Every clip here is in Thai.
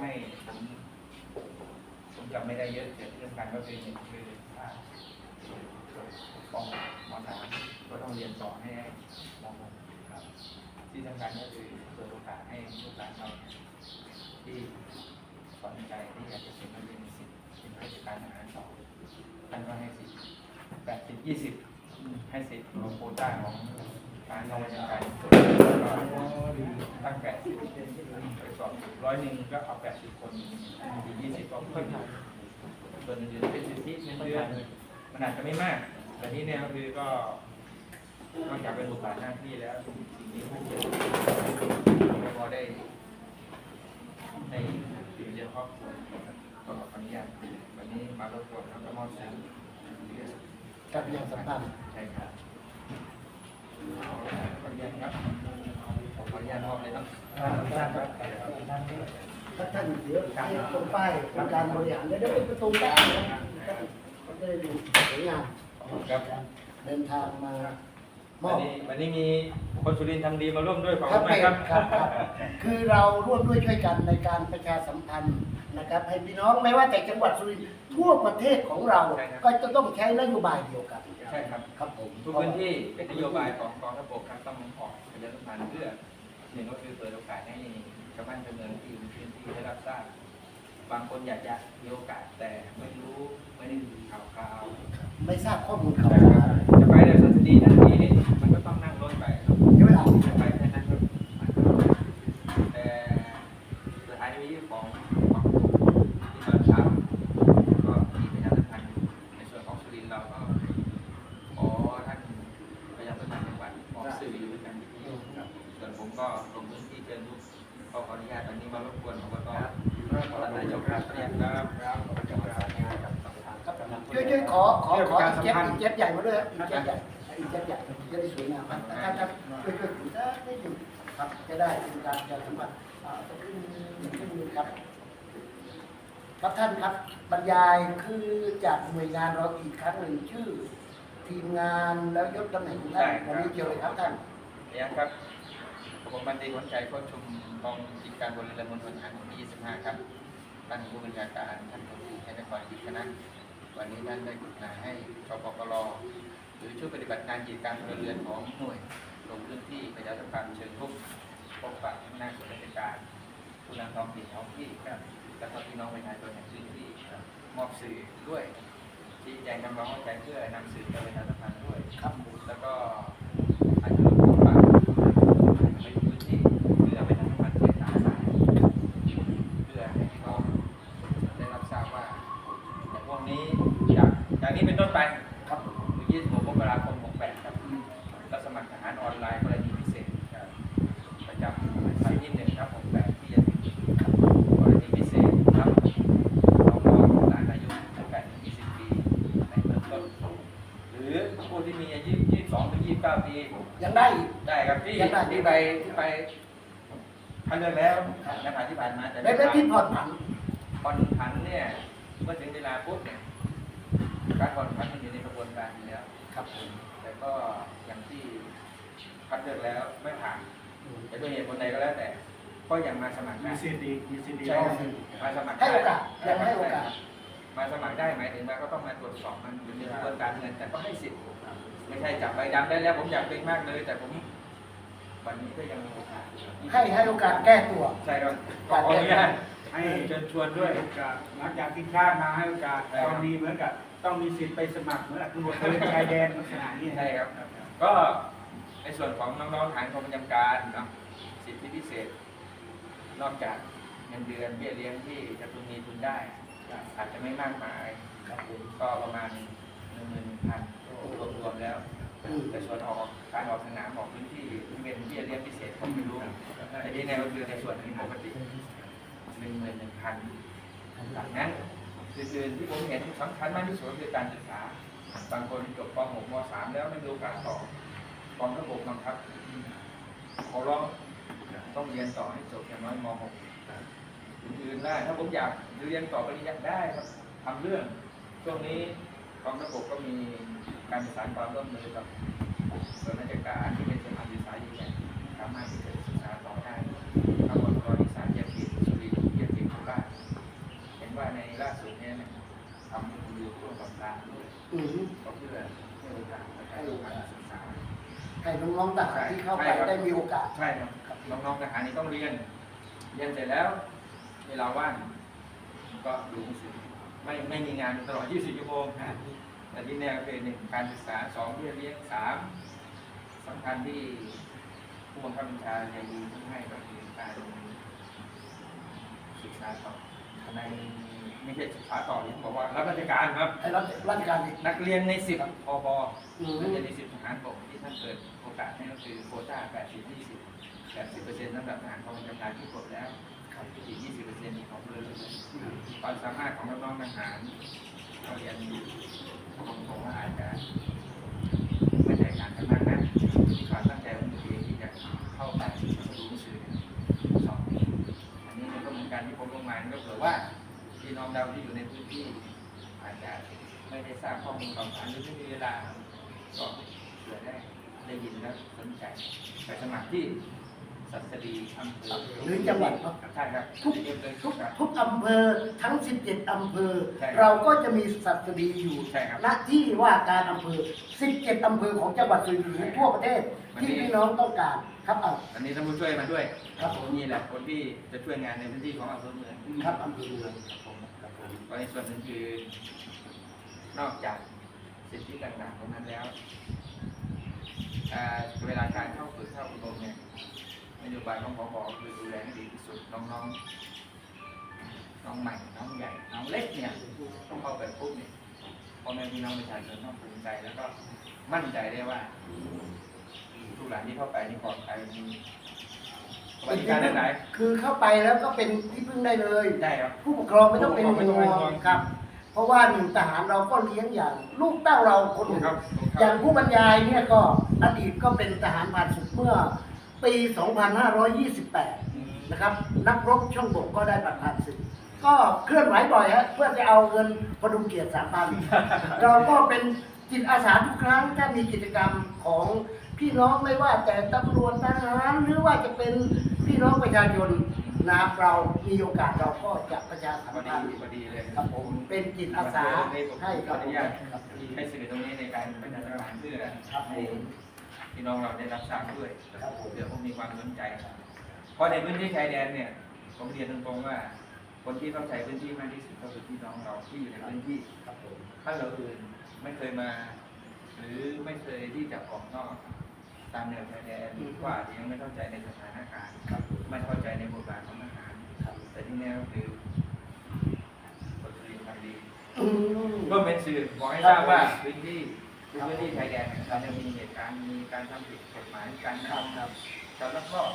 ให้ผมผมจำไม่ได้เยอะแต่ที่สำคัญก็คือหนึ่งคือถ้าปองมสามก็ต้องเรียนต่อให้ได้มหกครับที่สำคัญก็คือเปิดโอกาสให้ลูกหลานเราที่สนใจที่อยากจะเป็นนักเรียนนิสิตเป็นราชการทหารต่อท่านก็ให้สิทธิ์แปดสิบยี่สิบให้สิทธิ์ของโคต้าของ การทำราชการก็ตั้งแปดสิบไปสอบร้อยหนึ่งก็เอาแปดสิบคนอีกยี่สิบก็เพิ่มส่วนอื่นเป็นสิทธิเงินเดือนมันอาจจะไม่มาก แต่นี่เนี่ยคือก็นอกจากเป็นบทบาทหน้าที่แล้วสิ่งนี้มันจะพอได้ในสิ่งเดียวครอบครัวก็ขออนุญาตวันนี้มารบกวนแล้วก็มอบสิ่งกับยังสัมพันธ์ใช่ครับ ครับผมขออนุญาตมอบเลยเนาะถ้าท่านเดี๋ยวให้ตรงป้ายการบริหารได้ได้เป็นประตูด้ครับก็ได้ดูสวยงามครับเดินทางมามวัอนบนี้วันนี้มีคนสุรินทร์ทำดีมาร่วมด้วยขอบคุณมากครับครับครับ คือเราร่วมด้วยช่วยกันในการประชาสัมพันธ์ นะครับ ให้พี่น้องไม่ว่าแต่จังหวัดสุรินทร์ทั่วประเทศของเราก็จะต้องใช้นโยบายเดียวกันใช่ครับ ครับผมทุกพื้นที่เป็นนโยบายของกองทัพบกครับต้องออกประชาสัมพันธ์เพื่อหนึ่งก็คือเปิดโอกาสให้ชาวบ้านชาวเมืองที่อยู่ในพื้นที่ได้รับทราบบางคนอยากจะมีโอกาสแต่ไม่รู้ไม่ได้ดูข่าวข่าวไม่ทราบข้อมูลข่าวจะสารไปแต่สัตดีทันทีนี่มันก็ต้องนั่งรถไปครับใช่ไหมล่ะจะไปแค่นั้นครับแต่สุดท้ายนี้ของของที่ตอนเช้าก็มีประชาสัมพันธ์ในส่วนของสุรินทร์เราก็ขอท่านประชาสัมพันธ์จังหวัดออกสื่ออยู่ด้วยกันครับส่วนผมก็ลงพื้นที่เชิญทุกก็ขออนุญาตวันนี้มารบกวนอบตขอท่านนายกครับเรียนครับครับขอบคุณครับ ช่วยช่วยขอขอขออีเจ็บอีเจ็บใหญ่มาด้วยครับอีเจ็บใหญ่อีเจ็บใหญ่จะได้สวยงามครับท่านครับช่วยช่วยถือได้อยู่ครับจะได้เป็นการประสมพันธ์อ่าจะขึ้นขึ้นมือครับครับท่านครับบรรยายคือจากหน่วยงานเราอีกครั้งหนึ่งชื่อ ทีมงานแล้วยศตำแหน่งท่านวันนี้เกี่ยวเลยครับท่านเนี่ยครับผมบันดีขวัญใจโคชชุมกองกิจการบริเวณมณฑลทหารบกที่ 25 ครับท่านผู้บัญชาการท่านผู้ที่ให้นครคณะ วันนี้ท่านได้กรุณาให้ชปกรหรือชุดปฏิบัติการกิจการพลเรือนของหน่วยลงพื้นที่ประชาสัมพันธ์เชิงรุกพบปะหน้าส่วนราชการผู้นำท้องถิ่นท้องที่ครับแล้วก็พี่น้องประชาชนในพื้นที่มอบสื่อด้วยชี้แจงคำร้องเข้าใจเพื่อนำสื่อไปประชาสัมพันธ์ด้วยครับผมแล้วก็อาจจะลดความบาดไปพื้นที่เพื่อไปทำให้มันเสียตาสายเพื่อให้พี่น้องได้รับทราบว่าในพวกนี้ จากจากนี้เป็นต้นไปครับผมคือ26มกราคม68ครับรับสมัครทหารออนไลน์กรณีพิเศษครับประจำวันที่1ครับ68ที่จะถึงครับกรณีพิเศษครับน้องๆหลานอายุ18ถึง20 ปีในเบื้องต้นหรือผู้ที่มีอายุ22ถึง29 ปี ยังได้อีก ได้ครับที่ยังได้ ที่ไปที่ไปพันเดือนแล้วนะครับที่ผ่านมาแต่ และและที่ผ่อนผัน ผ่อนผันเนี่ยเมื่อถึงเวลาปุ๊บเนี่ย การผ่อนผันมันอยู่ในกระบวนการอยู่แล้วครับผมแต่ก็อย่างที่พันเดือนแล้วไม่ผ่านจะด้วยเหตุผลใดก็แล้วแต่ ก็ยังมาสมัครมีได้สิทธิ์ดีมีสิทธิ์ดีใช่ครับมาสมัครให้ได้โอกาสยังให้โอกาส มาสมัครได้หมายถึงว่าก็ต้องมาตรวจสอบมันอยู่ในกระบวนการเงินแต่ก็ให้สิทธิ์ไม่ใช่จับใบดำได้แล้วผมอยากเป็นมากเลย แต่ผมวันนี้ก็ยังมีโอกาสให้ให้โอกาสแก้ตัว ใช่ครับขออนุญาต ให้เชิญชวนด้ด้ววยยโอกาสหลังจากที่ข้ามมาให้โอกาสใช่ครับกรณีเหมือนกับต้องมีสิทธิ์ไปสมัครเหมือนกับตำรวจตระเวนชายแดนลักษณะนี้ใช่ครับ ก็ในส่วนของน้องๆฐานกองประจำการเนาะสิทธิพิเศษ นอกจากเงินเดือนเบี้ยเลี้ยงที่จะพึงมีทุนได้ อาจจะไม่มากมายครับผมก็ประมาณหนึ่งหมื่นพันรวมๆแล้วอืมแต่ส่วนออกการออกสนามออกพื้นที่ที่เป็นเบี้ยเลี้ยงพิเศษผมไม่รู้แต่ที่แนวคือในส่วนที่ปกติ หนึ่งหมื่นหนึ่งพันจากนั้นอื่นๆที่ผมเห็นสำคัญมากที่สุดคือการศึกษา บางคนจบป .6 ม .3 แล้วไม่มีโอกาสต่อกองทัพบกบังคับขอร้องต้องเรียนต่อให้จบอย่างน้อยม .6 อื่นๆได้ถ้าผมอยากเรียนต่อปริญญาได้ครับทำเรื่อง ช่วงนี้กองทัพบกก็มีการประสานความร่วมมือกับส่วนราชการที่เป็นสถานศึกษาใหญ่ๆสามารถที่จะศึกษาต่อได้ทั้งหมดรออีสานยาขีสุรินทร์ยาขีโคราช ทำให้คุณดูช่วงต่างๆด้วย อืมก็เพื่อให้โอกาสในการดูการศึกษาให้น้องๆทหารที่เข้าไปได้มีโอกาส ใช่ครับน้องๆทหารนี่ต้องเรียน เรียนเสร็จแล้ว เวลาว่างก็ดูหนังสือไม่ไม่มีงานตลอด 24 ชั่วโมงนะแต่ที่แนวคือหนึ่งการศึกษาสองเพื่อเลี้ยงสามสำคัญที่ผู้บังคับบัญชาใจดีที่ให้ก็คือการศึกษาต่อใน ไม่ใช่ศึกษาต่อที่บอกว่ารับราชการครับให้รับราชการอีก นักเรียนในสิบพบอืม นักเรียนในสิบทหารบกที่ท่านเปิดโอกาสให้ก็คือโควต้า80 20 80เปอร์เซ็นต์สำหรับทหารกองบัญชาการที่กดแล้วครับอีก20เปอร์เซ็นต์ของพลเรือนความสามารถของน้องๆทหารเราเรียนผมผมว่าอาจจะไม่ใช่การกันมากนะมีความตั้งใจของตัวเองที่จะเข้าไปรู้หนังสือสอบอันนี้มันก็เหมือนกันที่ผมลงมาก็เผื่อว่า พี่น้องเราที่อยู่ในพื้นที่ อาจจะไม่ได้ทราบข้อมูลข่าวสารหรือไม่มีเวลาก็เผื่อได้ได้ยินแล้วสนใจไปสมัครที่สัตดีอำเภอหรือจังหวัดเนอะใช่ครับทุกเรียนเลยทุกครับทุกอำเภอทั้ง 17 อำเภอใช่ครับเราก็จะมีสัตดีอยู่ใช่ครับณที่ว่าการอำเภอ 17 อำเภอของจังหวัดสุรินทร์ทั่วประเทศที่พี่น้องต้องการครับเอาอันนี้ท่านผู้ช่วยมาด้วย ครับผมนี่แหละคนที่จะช่วยงานในพื้นที่ของอำเภอเมืองครับอำเภอเมือง ครับผมครับผมก็ในส่วนหนึ่งคือนอกจากสิทธิต่างๆตรงนั้นแล้วเวลาการเข้าฝึกเข้าอบรมเนี่ยนโยบายของพบคือดูแลให้ดีที่สุดน้องๆน้องใหม่น้องใหญ่น้องเล็กเนี่ยต้องเข้าไปปุ๊บเนี่ยพ่อแม่พี่น้องประชาชนต้องภูมิใจแล้วก็มั่นใจได้ว่าลูกหลานที่เข้าไปนี่ปลอดภัยมี สวัสดิการได้หลายคือเข้าไปแล้วก็เป็นที่พึ่งได้เลยได้ครับ ผู้ปกครองไม่ต้องเป็นไม่ต้องเป็นห่ห่ววงงครับ เพราะว่าหนึ่งทหารเราก็เลี้ยงอย่าง ลูกเต้าเราคนหนึ่งครับอย่างผู้บรรยายเนี่ยก็อดีตก็เป็นทหารผ่านศึกเมื่อปี 2528 นะครับ นักรบช่องบกก็ได้บัตรผ่านศึกก็เคลื่อนไหวบ่อยฮะเพื่อจะเอาเงินพดุงเกียรติสามพันเราก็เป็นจิตอาสาทุกครั้งถ้ามีกิจกรรมของ พี่น้องไม่ว่าแต่ตำรวจทหารหรือว่าจะเป็นพี่น้องประชาชนนะครับเรามีโอกาสเราก็จะประชาสัมพอดีพันธ์พอดีเลยครับผมเป็นจิตอาสาให้กับอนุญาตให้สื่อตรงนี้ในการประชาสัมพันธ์เพื่อให้พี่น้องเราได้รับทราบด้วยเดี๋ยวผมมีความสนใจเพราะในพื้นที่ชายแดนเนี่ย ผมเรียนตรงๆว่า คนที่ต้องใช้พื้นที่มากที่สุดก็คือพี่น้องเราที่อยู่ในพื้นที่ ครับผม ถ้าเราอื่นไม่เคยมา หรือไม่เคยที่จะออกนอก ตามแนวชายแดนก็อาจจะยังไม่เข้าใจในสถานการณ์ครับผมไม่เข้าใจในบทบาทของทหารครับแต่ที่แน่ก็คือคนสุรินทร์ทำดีอืมก็เป็นสื่อบอกให้ทราบว่าพื้นที่พื้นที่ชายแดนเนี่ยเราจะมีเหตุการณ์มีการทำผิดกฎหมายการครับทำครับการลักลอบ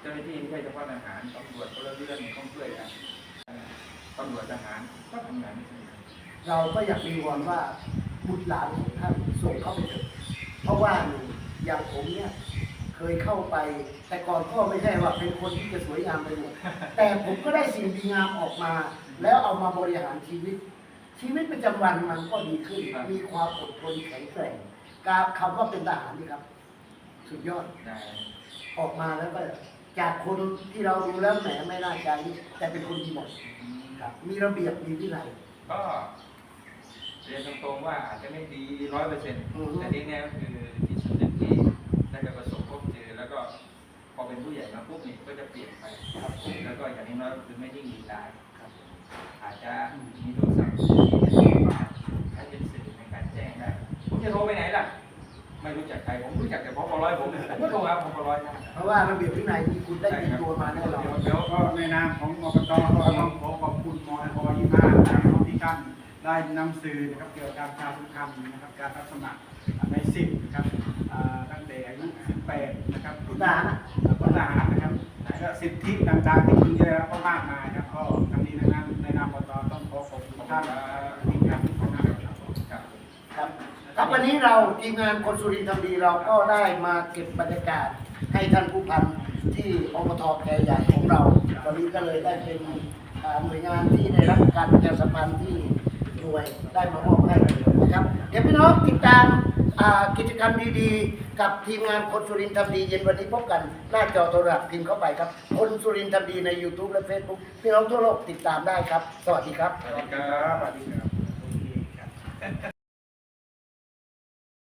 เจ้าหน้าที่ไม่ใช่เฉพาะทหารตำรวจพลเรือนต้องช่วยกันตำรวจทหารก็ทำงานไม่ใช่งานเราก็อยากมีวอนว่าบุตรหลานของท่านส่งเข้าไปเถอะเพราะว่าหนึ่ง อย่างผมเนี่ยเคยเข้าไป แต่ก่อนก็ไม่ใช่ว่าเป็นคนที่จะสวยงามไปหมดแต่ผมก็ได้สิ่งดีงามออกมา แล้วเอามาบริหารชีวิต ชีวิตประจำวันมันก็ดีขึ้น มีความอดทนแข็งแกร่งการคำว่าเป็นทหารนี่ครับ สุดยอดได้ออกมาแล้วก็จากคนที่เราดูแล้วแหมไม่น่าใจแต่เป็นคนดีหมดอืมครับ มีระเบียบมีวินัยก็เรียนตรงๆว่าอาจจะไม่ดีร้อยเปอร์เซ็นต์อือฮึแต่ที่แน่ก็คือจิตสำนึกที่ได้ไปประสบพบเจอแล้วก็พ อเป็นผู้ใหญ่มาปุ๊บนี่ก็จะเปลี่ยนไปครับผมแล้วก็อย่างน้อยๆก็คือไม่ยิ่งดีตายครับอาจจะมีโทรศัพท์ที่ใช้เป็นสื่อในการแจ้งได้ผมจะโทรไปไหนล่ะ ไม่รู้จักใครผมรู้จักแต่พอร้อยผมผมก็โทรหาพอร้อยได้เพราะว่าระเบียบวินัยที่คุณได้ติดตัวมาแน่นอนเดี๋ยวเดี๋ยวก็ในนามของอบตก็ต้องขอขอบคุณมอพยี่ห้านะครับที่ท่านได้นำสื่อนะครับเกี่ยวกับการประชาสัมพันธ์นะครับการรับสมัครในสิบนะครับอ่าตั้งแต่อายุ18นะครับถึง ทหานะทหารนะครับและสิทธิต่างๆที่คุณได้รับก็มากมายนะครับก็ทั้งนี้นั้นในนามอบตต้องขอขอบคุณท่านทีมงานทุกคนนะครับครับครับครับวันนี้เราทีมงานคนสุรินทร์ทำดีเราก็ได้มาเก็บบรรยากาศให้ท่านผู้พันที่อบตแกใหญ่ของเราวันนี้ก็เลยได้เป็นหน่วยงานที่ได้รับการประชาสัมพันธ์ที่หน่วยได้มามอบให้นะครับ เดี๋ยวพี่น้องติดตาม กิจกรรมดีๆ กับทีมงานคนสุรินทร์ทำดีเย็นวันนี้พบกัน หน้าจอโทรศัพท์พิมพ์เข้าไปครับ คนสุรินทร์ทำดีใน YouTube และ Facebook พี่น้องทั่วโลกติดตามได้ครับ สวัสดีครับ สวัสดีครับสวัสดีครับ